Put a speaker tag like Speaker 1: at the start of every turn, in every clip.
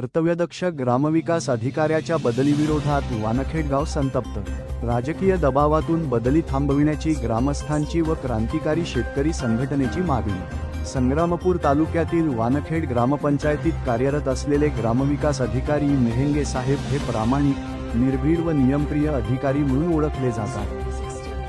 Speaker 1: कर्तव्यदक्ष ग्रामविकास अधिकाऱ्याच्या बदलीविरोधात वानखेड गाव संतप्त. राजकीय दबावातून बदली थांबविण्याची ग्रामस्थांची व क्रांतिकारी शेतकरी संघटनेची मागणी. संग्रामपूर तालुक्यातील वानखेड ग्रामपंचायतीत कार्यरत असलेले ग्रामविकास अधिकारी मेहेंगे साहेब हे प्रामाणिक निर्भीड व नियमप्रिय अधिकारी म्हणून ओळखले जातात.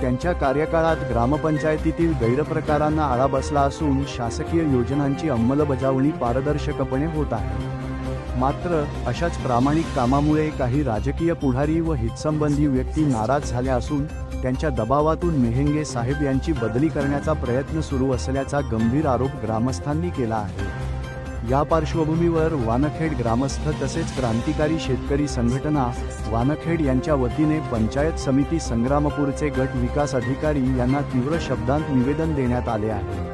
Speaker 1: त्यांच्या कार्यकाळात ग्रामपंचायतीतील गैरप्रकारांना आळा बसला असून शासकीय योजनांची अंमलबजावणी पारदर्शकपणे होत आहे. मात्र अशाच प्रामाणिक कामामुळे काही राजकीय पुढारी व हितसंबंधी व्यक्ती नाराज झाल्या असून त्यांच्या दबावातून मेहेंगे साहेब यांची बदली करण्याचा प्रयत्न सुरू असल्याचा गंभीर आरोप ग्रामस्थांनी केला आहे. या पार्श्वभूमीवर वानखेड ग्रामस्थ तसेच क्रांतिकारी शेतकरी संघटना वानखेड यांच्या वतीने पंचायत समिती संग्रामपूरचे गट विकास अधिकारी यांना तीव्र शब्दांत निवेदन देण्यात आले आहे.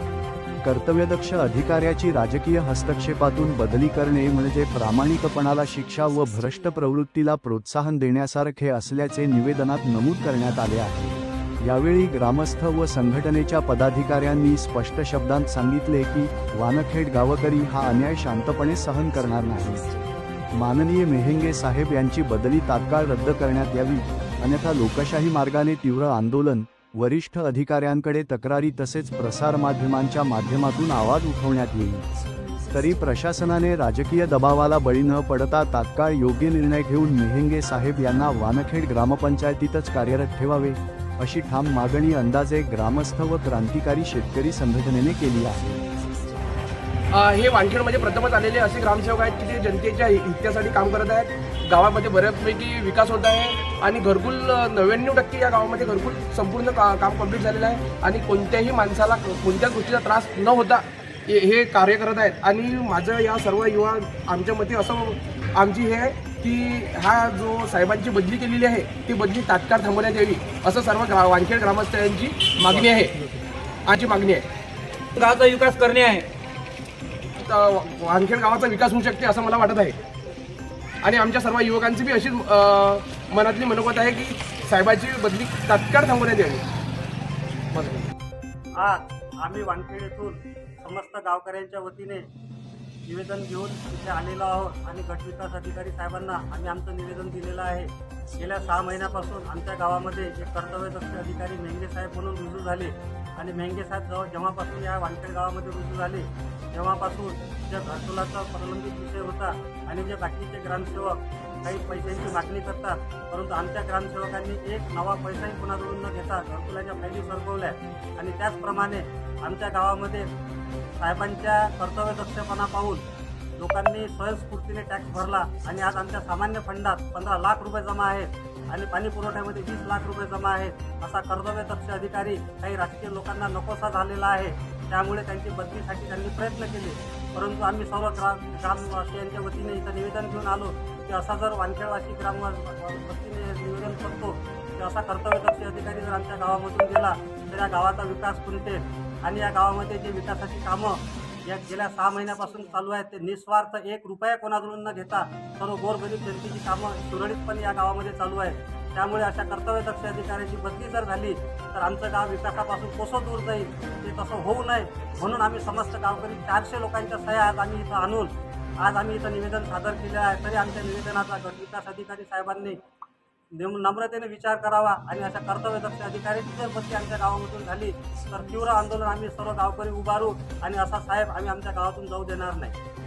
Speaker 1: कर्तव्यदक्ष अधिकाऱ्याची राजकीय हस्तक्षेपातून बदली करणे म्हणजे प्रामाणिकपणाला शिक्षा व भ्रष्ट प्रवृत्तीला प्रोत्साहन देण्यासारखे असल्याचे निवेदनात नमूद करण्यात आले आहे. यावेळी ग्रामस्थ व संघटनेच्या पदाधिकाऱ्यांनी स्पष्ट शब्दांत सांगितले की वानखेड गावकरी हा अन्याय शांतपणे सहन करणार नाही माननीय मेहेंगे साहेब यांची बदली तात्काळ रद्द करण्यात यावी अन्यथा लोकशाही मार्गाने तीव्र आंदोलन वरिष्ठ अधिकाऱ्यांकडे तक्रारी तसेच प्रसारमाध्यमांच्या माध्यमातून आवाज उठवण्यात येईल. तरी प्रशासनाने राजकीय दबावाला बळी न पडता तात्काळ योग्य निर्णय घेऊन मेहेंगे साहेब यांना वानखेड ग्रामपंचायतीतच कार्यरत ठेवावे अशी ठाम मागणी अंदाजे ग्रामस्थ व क्रांतिकारी शेतकरी संघटनेने केली आहे.
Speaker 2: हे वानखेडमध्ये म्हणजे प्रथमच आलेले असे ग्रामसेवक आहेत की जे जनतेच्या हित्यासाठी काम करत आहेत. गावामध्ये बऱ्याचपैकी विकास होत आहे आणि घरकुल नव्याण्णव टक्के या गावामध्ये घरकुल संपूर्ण का काम कंप्लीट झालेलं आहे आणि कोणत्याही माणसाला कोणत्याच गोष्टीचा त्रास न होता हे हे कार्य करत आहेत. आणि माझं या सर्व युवा आमच्या मते असं आमची हे आहे की हा जो साहेबांची बदली केलेली आहे ती बदली तात्काळ थांबवण्यात यावी असं सर्व ग्रा वानखेड ग्रामस्थांची मागणी आहे. आजची मागणी आहे.
Speaker 3: गावचा विकास करणे आहे.
Speaker 2: तर वानखेड गावाचा विकास होऊ शकते असं मला वाटत आहे. आणि आमच्या सर्व युवकांची बी अशीच मनातली मनोगत आहे की साहेबाची बदली तात्काळ थांबवण्यात यावी.
Speaker 4: आज आम्ही वानखेड येथून समस्त गावकऱ्यांच्या वतीने निवेदन घेऊन इथे आलेलो आहोत आणि गटविकास अधिकारी साहेबांना आम्ही आमचं निवेदन दिलेलं आहे. गेल्या सहा महिन्यापासून आमच्या गावामध्ये एक कर्तव्यदक्ष अधिकारी मेंगे साहेब म्हणून रुजू झाले आणि मेंगेसाहेब जवळ जेव्हापासून या वानखेड गावामध्ये रुजू झाले तेव्हापासून ज्या घरकुलाचा प्रलंबित विषय होता आणि जे बाकीचे ग्रामसेवक काही पैशांची मागणी करतात परंतु आमच्या ग्रामसेवकांनी एक नवा पैसाही कुणाकडून न घेता घरकुलाच्या फायली सरकवल्या. आणि त्याचप्रमाणे आमच्या गावामध्ये साहेबांच्या कर्तव्यदक्षपणा पाहून लोकांनी स्वयंस्फूर्तीने टॅक्स भरला आणि आज आमच्या सामान्य फंडात पंधरा लाख रुपये जमा आहेत. आणि पाणी पुरवठ्यामध्ये वीस लाख रुपये जमा आहेत. असा कर्तव्यदक्ष अधिकारी काही राजकीय लोकांना नकोसा झालेला आहे. त्यामुळे त्यांची बदलीसाठी त्यांनी प्रयत्न केले. परंतु आम्ही सर्व ग्रा ग्रामवासियांच्या वतीने इथं निवेदन घेऊन आलो की असा जर वानखेडवासी ग्रामवतीने निवेदन करतो की असा कर्तव्यदक्ष अधिकारी जर आमच्या गावामधून गेला तर या गावाचा विकास खुंटेल आणि या गावामध्ये जे विकासाची कामं या गेल्या सहा महिन्यापासून चालू आहे. ते निस्वार्थ एक रुपया कोणाकडून न घेता सर्व गोरगरीब जनतेची कामं सुरळीतपणे या गावामध्ये चालू आहे त्यामुळे अशा कर्तव्यदक्ष अधिकाऱ्याची बदली जर झाली तर आमचं गाव विकासापासून कसं दूर जाईल. ते तसं होऊ नये म्हणून आम्ही समस्त गावकरी चारशे लोकांच्या सह्या आज आम्ही इथं आणून आज आम्ही इथं निवेदन सादर केलं आहे. तरी आमच्या निवेदनाचा गट विकास अधिकारी साहेबांनी नम्रतेने विचार करावा आणि अशा कर्तव्यदक्ष अधिकाऱ्याची जर बदली आमच्या गावामधून झाली तर तीव्र आंदोलन आम्ही सर्व गावकरी उभारू आणि असा साहेब आम्ही आमच्या गावातून जाऊ देणार नाही.